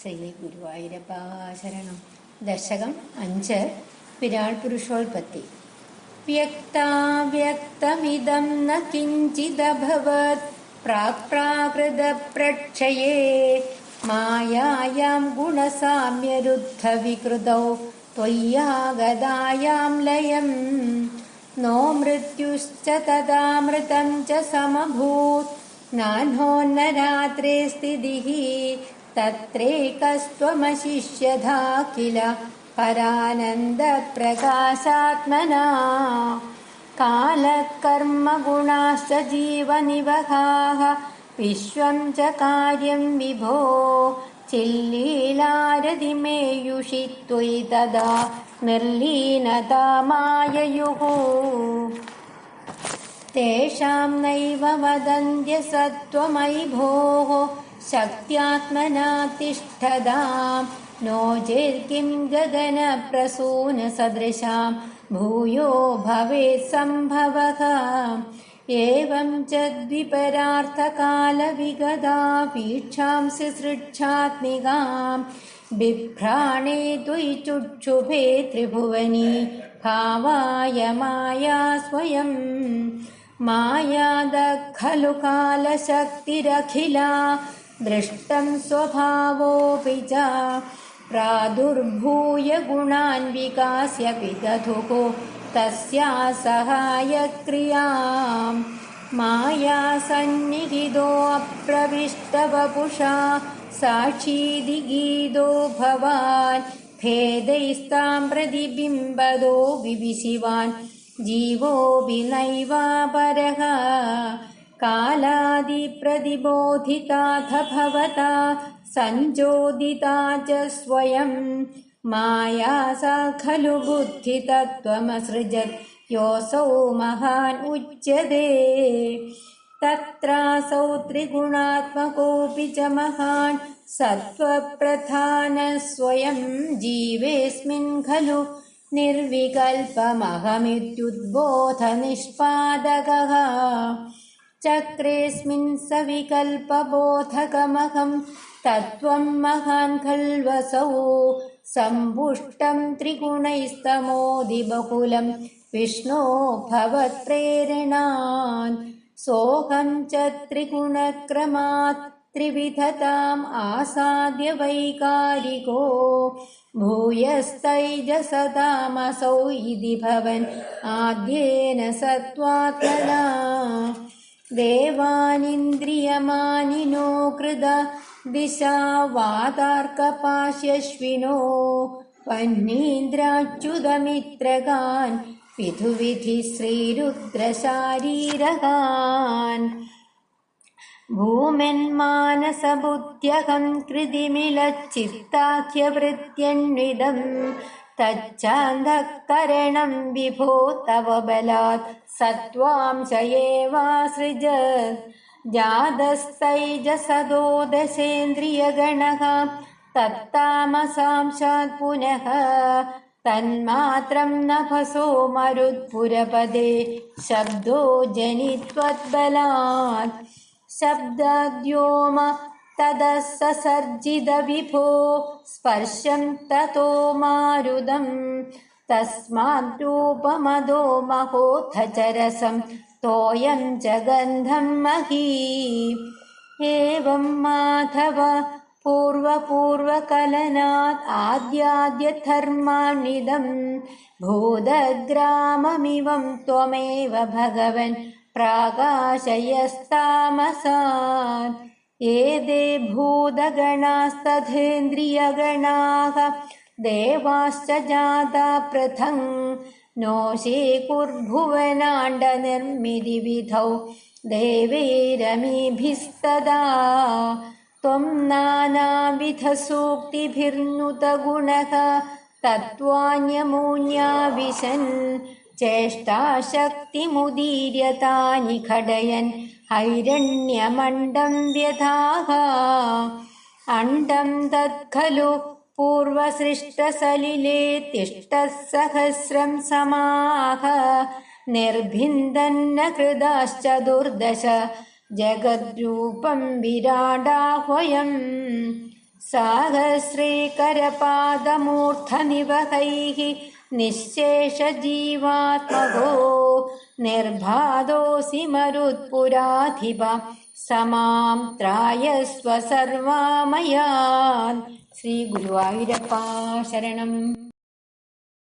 ശ്രീ ഗുരുവായൂരപ്പ ശരണം ദശകം അഞ്ച് വിരാൾ പുരുഷോൽപത്തി വ്യക്താവ്യക്തമിതം ന കിഞ്ചിദഭവത് പ്രാക്പ്രാകൃതപ്രക്ഷയേ മായായാം ഗുണസാമ്യരുദ്ധവികൃതൗ त्वय्यागदायां लयम् नो मृत्युश्च तदामृतं च समभूत् नान्होन्नरात्रे स्थितिः तत्रैकस्त्वमशिष्यधा किल? परानन्दप्रकाशात्मना। कालकर्मगुणाश्च जीवनिवहाः। विश्वं च कार्यं विभो। चिल्लीलारदिमेयुषि त्वयि तदा निर्लीनतामाययुः तेषां नैव वदन्त्य सत्त्वमयि भोः शक्त्यात्मना तिष्ठदां नो चेत्किं गगनप्रसूनसदृशां भूयो भवेत् सम्भवः। एवं च द्विपरार्थकालविगदा वीक्षांसि सृच्छात्मिकां बिभ्राणे त्वयि चुक्षुभे त्रिभुवनी भावाय माया स्वयं। मायादः खलु कालशक्तिरखिला दृष्टं स्वभावोऽपि च प्रादुर्भूय गुणान् विकास्य विदधुः तस्या सहायक्रियाम् माया सन्निहितोऽप्रविष्टवपुषा साक्षीदिगीतो भवान्। भेदैस्तां प्रतिबिम्बदो विविशिवान् जीवोऽपि नैवापरः कालादिप्रतिबोधिताथ भवता सञ्चोदिता च स्वयं। माया सा खलु बुद्धितत्त्वमसृजत्। योऽसौ महान् उच्यते। तत्रासौ त्रिगुणात्मकोऽपि च महान्। सत्त्वप्रधानः स्वयं जीवेऽस्मिन् खलु निर्विकल्पमहमित्युद्बोधनिष्पादकः। चक्रेऽस्मिन् सविकल्पबोधकमहं तत्त्वं महान् खल्वसौ सम्पुष्टं त्रिगुणैस्तमोदिबहुलं विष्णो भवत्प्रेरणान् सोऽहं च त्रिगुणक्रमात् त्रिविधताम् आसाद्य वैकारिको भूयस्तैजसतामसौ इति भवन् आद्येन सत्त्वात्मना देवानिन्द्रियमानिनो कृद दिशा वातार्कपाश्यश्विनो वह्नीन्द्राच्युतमित्रगान् विधुविधि श्रीरुद्रशारीरगान् भूमिन्मानसबुद्ध्यहं कृतिमिलच्चित्ताख्यवृत्त्यन्विदम् तच्चान्धःकरणं विभो तव बलात् सत्त्वांश एवासृज जातस्तैजसदो दशेन्द्रियगणः तत्तामसांशात् पुनः तन्मात्रं नभसो मरुत्पुरपदे शब्दो जनित्वद्बलात्। शब्दाद्योम ततः ससर्जितविभो स्पर्शं ततो मारुदं तस्माद्रूपमदो महोत्थचरसं तोयं च गन्धं मही। एवं माधव, पूर्वपूर्वकलनात् आद्याद्यधर्मान्विदं भूतग्राममिवं त्वमेव भगवन् प्राकाशयस्तामसात्। एते भूतगणास्तथेन्द्रियगणाः देवाश्च जाता पृथङ् नोषेकुर्भुवनाण्डनिर्मितिविधौ देवैरमीभिस्तदा त्वं नानाविधसूक्तिभिर्नुतगुणः तत्त्वान्यमून्या विशन् चेष्टाशक्तिमुदीर्यतानि खडयन् हैरण्यमण्डं व्यथाः अण्डं तत्खलु पूर्वसृष्टसलिले तिष्ठः सहस्रं समाह निर्भिन्दन्न कृदाश्च दुर्दश जगद्रूपं विराडाह्वयम् साहस्रीकरपादमूर्धनिवहैः निःशेषजीवात्मगो निर्बाधोऽसि मरुत्पुराधिप समां त्रायस्व सर्वामयान् श्रीगुरुवायुरप्पा शरणम्